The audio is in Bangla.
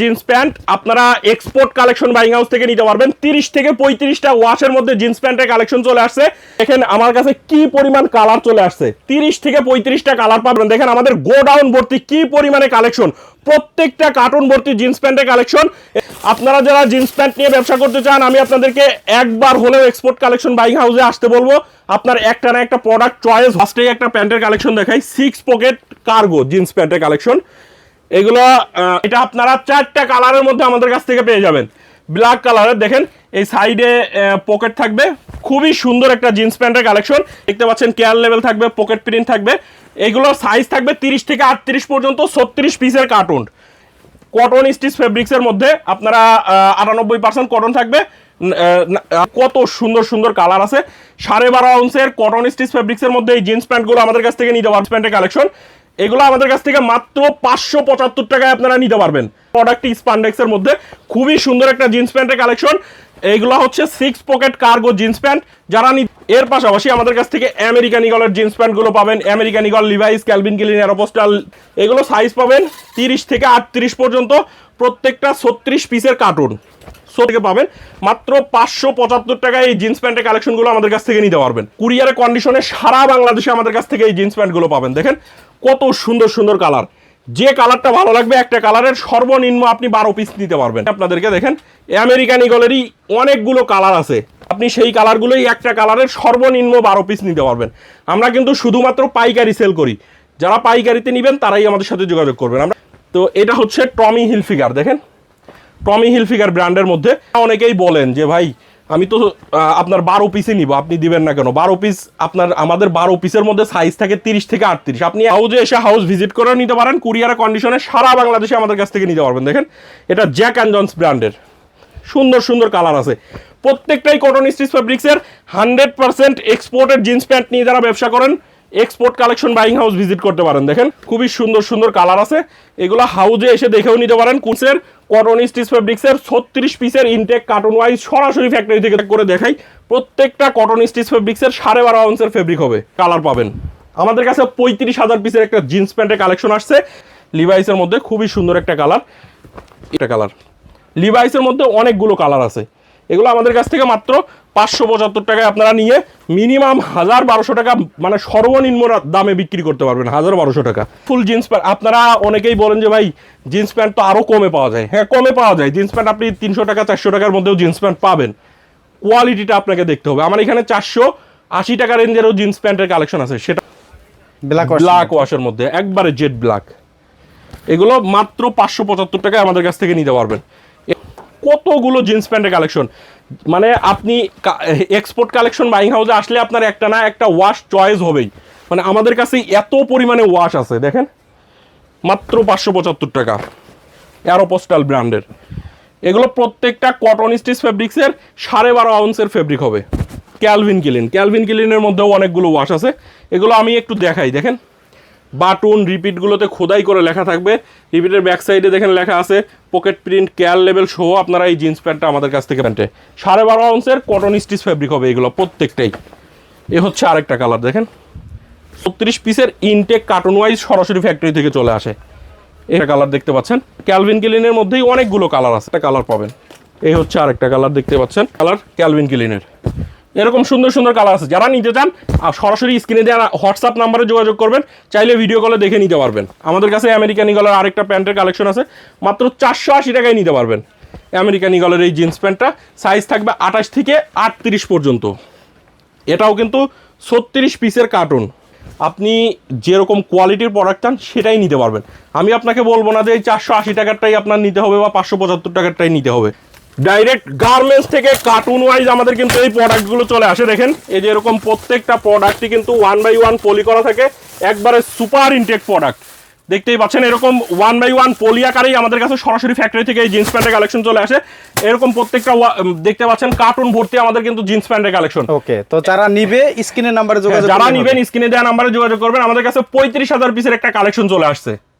জিন্স প্যান্ট, আপনারা এক্সপোর্ট কালেকশন বাইং হাউস থেকে নিতে পারবেন। তিরিশ থেকে পঁয়ত্রিশটা ওয়াশের মধ্যে জিন্স প্যান্টের কালেকশন চলে আসছে। দেখেন আমার কাছে কি পরিমাণ কালার চলে আসছে। তিরিশ থেকে পঁয়ত্রিশটা কালার পাবেন। দেখেন আমাদের গোডাউন ভর্তি কি পরিমাণে কালেকশন প্রত্যেকটা কার্টুন ভর্তি জিন্স প্যান্টের কালেকশন আপনারা যারা জিন্স প্যান্ট নিয়ে ব্যবসা করতে চান, আমি আপনাদেরকে একবার হলেও এক্সপোর্ট কালেকশন বাইং হাউসে আসতে বলব। আপনার একটা না একটা প্রোডাক্ট চয়েস ফার্স্টেই একটা প্যান্টের কালেকশন দেখাই। সিক্স পকেট কার্গো জিন্স প্যান্টের কালেকশন এগুলো এটা আপনারা চারটা কালারের মধ্যে আমাদের কাছ থেকে পেয়ে যাবেন। ব্ল্যাক কালারের দেখেন, এই সাইডে পকেট থাকবে। খুবই সুন্দর একটা জিন্স প্যান্টের কালেকশন দেখতে পাচ্ছেন কেয়ার লেভেল থাকবে পকেট প্রিন্ট থাকবে। এগুলোর সাইজ থাকবে তিরিশ থেকে আটত্রিশ পর্যন্ত, ছত্রিশ পিসের কার্টুন কটন স্টিচ ফেব্রিক্সের মধ্যে আপনারা আটানব্বই পার্সেন্ট কটন থাকবে। কত সুন্দর সুন্দর কালার আছে। সাড়ে বারো আউন্সের কটন স্টিচ ফেব্রিক্সের মধ্যে এই জিন্স প্যান্টগুলো আমাদের কাছ থেকে নিতে পারবেন প্যান্টের কালেকশন এগুলো আমাদের কাছ থেকে মাত্র পাঁচশো পঁচাত্তর টাকায় আপনারা নিতে পারবেন। প্রোডাক্টটি স্পান্ডেক্সের মধ্যে খুবই সুন্দর একটা জিন্স প্যান্টের কালেকশন এইগুলো হচ্ছে six pocket cargo jeans pant যারা এর পাশাপাশি আমাদের কাছ থেকে আমেরিকান ইগলের জিন্স প্যান্টগুলো পাবেন। American Eagle Levi's Calvin Klein Aeropostale এগুলো সাইজ পাবেন তিরিশ থেকে আটত্রিশ পর্যন্ত। প্রত্যেকটা ছত্রিশ পিসের কার্টুন সো থেকে পাবেন। মাত্র পাঁচশো পঁচাত্তর টাকায় এই জিন্স প্যান্টের কালেকশনগুলো আমাদের কাছ থেকে নিতে পারবেন। কুরিয়ারের কন্ডিশনে সারা বাংলাদেশে আমাদের কাছ থেকে এই জিন্স প্যান্টগুলো পাবেন। দেখেন কত সুন্দর সুন্দর কালার। যে কালারটা ভালো লাগবে, একটা কালারের সর্বনিম্ন আপনি বারো পিস নিতে পারবেন। আপনাদেরকে দেখেন আমেরিকান ইগলেরই অনেকগুলো কালার আছে। আপনি সেই কালারগুলোই একটা কালারের সর্বনিম্ন বারো পিস নিতে পারবেন। আমরা কিন্তু শুধুমাত্র পাইকারি সেল করি। যারা পাইকারিতে নেবেন, তারাই আমাদের সাথে যোগাযোগ করবেন। আমরা তো এটা হচ্ছে টমি হিলফিগার দেখেন। টমি হিলফিগার ব্র্যান্ডের মধ্যে অনেকেই বলেন যে, ভাই আমি তো আপনার বারো পিসই নিব, আপনি দিবেন না কেন? বারো পিস আপনার, আমাদের বারো পিসের মধ্যে সাইজ থাকে তিরিশ থেকে আটত্রিশ। আপনি হাউজে এসে হাউস ভিজিট করে নিতে পারেন কুরিয়ারের কন্ডিশনে সারা বাংলাদেশে আমাদের কাছ থেকে নিতে পারবেন। দেখেন, এটা জ্যাক অ্যান্ড জনস ব্র্যান্ডের সুন্দর সুন্দর কালার আছে। প্রত্যেকটাই কটন স্টিচ ফেব্রিক্সের hundred percent exported jeans pant নিয়ে যারা ব্যবসা করেন export collection buying house visit করতে পারেন। দেখেন, খুবই সুন্দর সুন্দর কালার আছে। এগুলো হাউজে এসে দেখেও নিতে পারেন। কুসের কটন স্টিচ ফেব্রিক্সের ছত্রিশ পিসের ইনটেক কার্টুন ওয়াইজ সরাসরি ফ্যাক্টরি থেকে করে দেখাই। প্রত্যেকটা কটন স্টিচ ফেব্রিক্সের সাড়ে বারো আউন্সের ফেব্রিক হবে। কালার পাবেন। আমাদের কাছে পঁয়ত্রিশ হাজার পিসের একটা জিন্স প্যান্টের কালেকশন আসছে। লিভাইসের মধ্যে খুবই সুন্দর একটা কালার এটা কালার লিভাইসের মধ্যে অনেকগুলো কালার আছে। এগুলো আমাদের কাছ থেকে মাত্র পাঁচশো পঁচাত্তর টাকায় আপনারা নিয়ে মিনিমাম হাজার বারোশো টাকা মানে সর্বনিম্ন দামে বিক্রি করতে পারবেন হাজার বারোশো টাকা। ফুল জিন্স প্যান্ট আপনারা অনেকেই বলেন যে ভাই জিন্স প্যান্ট তো আরও কমে পাওয়া যায়। হ্যাঁ কমে পাওয়া যায়। জিন্স প্যান্ট আপনি তিনশো টাকা চারশো টাকার মধ্যেও জিন্স প্যান্ট পাবেন। কোয়ালিটিটা আপনাকে দেখতে হবে। আমার এখানে চারশো আশি টাকা রেঞ্জেরও জিন্স প্যান্টের কালেকশন আছে। সেটা ব্ল্যাক ব্ল্যাক ওয়াশের মধ্যে। একবারে জেড ব্ল্যাক এগুলো মাত্র পাঁচশো পঁচাত্তর টাকায় আমাদের কাছ থেকে নিতে পারবেন। কতগুলো জিন্স প্যান্টের কালেকশন মানে আপনি এক্সপোর্ট কালেকশন বাইং হাউসে আসলে আপনার একটা না একটা ওয়াশ চয়েস হবেই। মানে আমাদের কাছে এত পরিমাণে ওয়াশ আছে, দেখেন। মাত্র পাঁচশো পঁচাত্তর টাকা। অ্যারোপোস্টাল ব্র্যান্ডের এগুলো প্রত্যেকটা কটন স্টিচ ফেব্রিক্সের সাড়ে বারো আউন্সের ফেব্রিক হবে। ক্যালভিন কিলিন ক্যালভিন কিলিনের মধ্যেও অনেকগুলো ওয়াশ আছে। এগুলো আমি একটু দেখাই, দেখেন। বাটন রিপিটগুলোতে খোদাই করে লেখা থাকবে। রিপিটের ব্যাক সাইডে দেখেন লেখা আছে পকেট প্রিন্ট কেয়ার লেভেল সহ আপনারা এই জিন্স প্যান্টটা আমাদের কাছ থেকে প্যান্টে সাড়ে বারো আউন্সের কটন স্টিচ ফেব্রিক হবে এগুলো প্রত্যেকটাই। এ হচ্ছে আরেকটা কালার দেখেন। ছত্রিশ পিসের ইনটেক কার্টুন ওয়াইজ সরাসরি ফ্যাক্টরি থেকে চলে আসে। এটা কালার দেখতে পাচ্ছেন। ক্যালভিন কিলিনের মধ্যেই অনেকগুলো কালার আছে। একটা কালার পাবেন। এই হচ্ছে আরেকটা কালার দেখতে পাচ্ছেন। কালার ক্যালভিন কিলিনের এরকম সুন্দর সুন্দর কালার আছে। যারা নিতে চান সরাসরি স্ক্রিনে দেওয়া হোয়াটসঅ্যাপ নাম্বারে যোগাযোগ করবেন, চাইলে ভিডিও কলে দেখে নিতে পারবেন। আমাদের কাছে আমেরিকান ইগলের আরেকটা প্যান্টের কালেকশন আছে, মাত্র চারশো আশি টাকায় নিতে পারবেন। আমেরিকান ইগলের এই জিন্স প্যান্টটা সাইজ থাকবে আঠাশ থেকে আটত্রিশ পর্যন্ত। এটাও কিন্তু ছত্রিশ পিসের কার্টুন আপনি যেরকম কোয়ালিটির প্রোডাক্ট চান, সেটাই নিতে পারবেন। আমি আপনাকে বলব না যে এই চারশো আশি টাকারটাই আপনার নিতে হবে বা পাঁচশো পঁচাত্তর টাকারটাই নিতে হবে। ডাইরেক্ট গার্মেন্টস থেকে কার্টুন ওয়াইজ আমাদের কিন্তু এই প্রোডাক্টগুলো চলে আসে দেখেন। এই যে এরকম প্রত্যেকটা প্রোডাক্টই কিন্তু ওয়ান বাই ওয়ান পলি করা থাকে একবারে সুপার ইনটেক প্রোডাক্ট দেখতেই পাচ্ছেন এরকম ওয়ান বাই ওয়ান পলি আকারেই আমাদের কাছে সরাসরি ফ্যাক্টরি থেকে এই জিন্স প্যান্টের কালেকশন চলে আসে। এরকম প্রত্যেকটা দেখতে পাচ্ছেন কার্টুন ভর্তি আমাদের কিন্তু জিন্স প্যান্টের কালেকশন ওকে তো যারা নিবে স্ক্রিনের নাম্বারে যোগাযোগ যারা নিবেন। স্ক্রিনে দেওয়া নাম্বারে যোগাযোগ করবেন আমাদের কাছে পঁয়ত্রিশ হাজার পিসের একটা কালেকশন চলে আসছে।